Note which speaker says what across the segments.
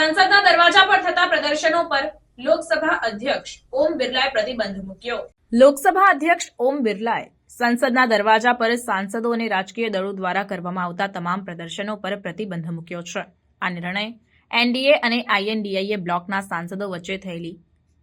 Speaker 1: સંસદના દરવાજા પર થતા પ્રદર્શનો પર લોકસભા અધ્યક્ષ ઓમ બિરલાએ પ્રતિબંધ મૂક્યો. લોકસભા અધ્યક્ષ ઓમ બિરલાએ સંસદના દરવાજા પર સાંસદો અને રાજકીય દળો દ્વારા કરવામાં આવતા તમામ પ્રદર્શનો પર પ્રતિબંધ મૂક્યો છે. આ નિર્ણય એનડીએ અને આઈએનડીઆઈએ બ્લોકના સાંસદો વચ્ચે થયેલી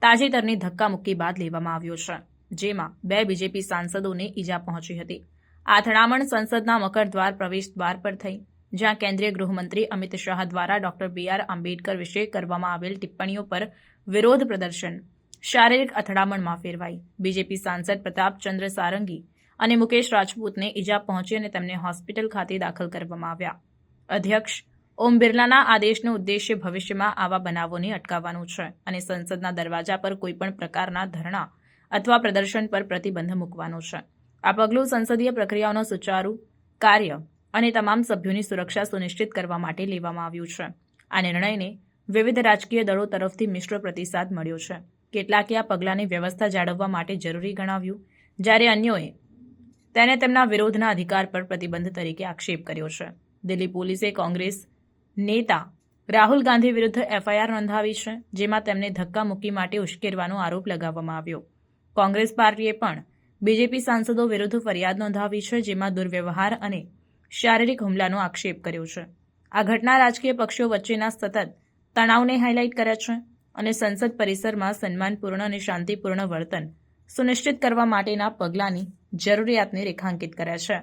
Speaker 1: તાજેતરની ધક્કામુક્કી બાદ લેવામાં આવ્યો છે, જેમાં બે બીજેપી સાંસદોને ઈજા પહોંચી હતી. આ અથડામણ સંસદના મકરદ્વાર પ્રવેશ દ્વાર પર થઈ. જ્યાં કેન્દ્રીય ગૃહમંત્રી અમિત શાહ દ્વારા ડોક્ટર બી આર આંબેડકર વિશે કરવામાં આવેલ ટિપ્પણીઓ પર વિરોધ પ્રદર્શન. શારીરિક અથડામણમાં ફેરવાઈ. બીજેપી સાંસદ પ્રતાપચંદ્ર સારંગી અને મુકેશ રાજપૂતને ઈજા પહોંચી અને તેમને હોસ્પિટલ ખાતે દાખલ કરવામાં આવ્યા. અધ્યક્ષ ઓમ બિરલાના આદેશનો ઉદ્દેશ્ય ભવિષ્યમાં આવા બનાવોને અટકાવવાનું છે અને સંસદના દરવાજા પર કોઈપણ પ્રકારના ધરણા અથવા પ્રદર્શન પર પ્રતિબંધ મૂકવાનો છે. આ પગલું સંસદીય પ્રક્રિયાઓનો સુચારુ કાર્ય અને તમામ સભ્યોની સુરક્ષા સુનિશ્ચિત કરવા માટે લેવામાં આવ્યું છે. આ નિર્ણયને વિવિધ રાજકીય દળો તરફથી મિશ્ર પ્રતિસાદ મળ્યો છે. કેટલાકે આ પગલાંની વ્યવસ્થા જાળવવા માટે જરૂરી ગણાવ્યું, જ્યારે અન્યોએ તેને તેમના વિરોધના અધિકાર પર પ્રતિબંધ તરીકે આક્ષેપ કર્યો છે. દિલ્હી પોલીસે કોંગ્રેસ નેતા રાહુલ ગાંધી વિરુદ્ધ એફઆઈઆર નોંધાવી છે, જેમાં તેમને ધક્કા મૂકી માટે ઉશ્કેરવાનો આરોપ લગાવવામાં આવ્યો. કોંગ્રેસ પાર્ટીએ પણ બીજેપી સાંસદો વિરુદ્ધ ફરિયાદ નોંધાવી છે, જેમાં દુર્વ્યવહાર અને શારીરિક હુમલાનો આક્ષેપ કર્યો છે. આ ઘટના રાજકીય પક્ષો વચ્ચેના સતત તણાવને હાઇલાઇટ કરે છે અને સંસદ પરિસરમાં સન્માનપૂર્ણ અને શાંતિપૂર્ણ વર્તન સુનિશ્ચિત કરવા માટેના પગલાંની જરૂરિયાતને રેખાંકિત કરે છે.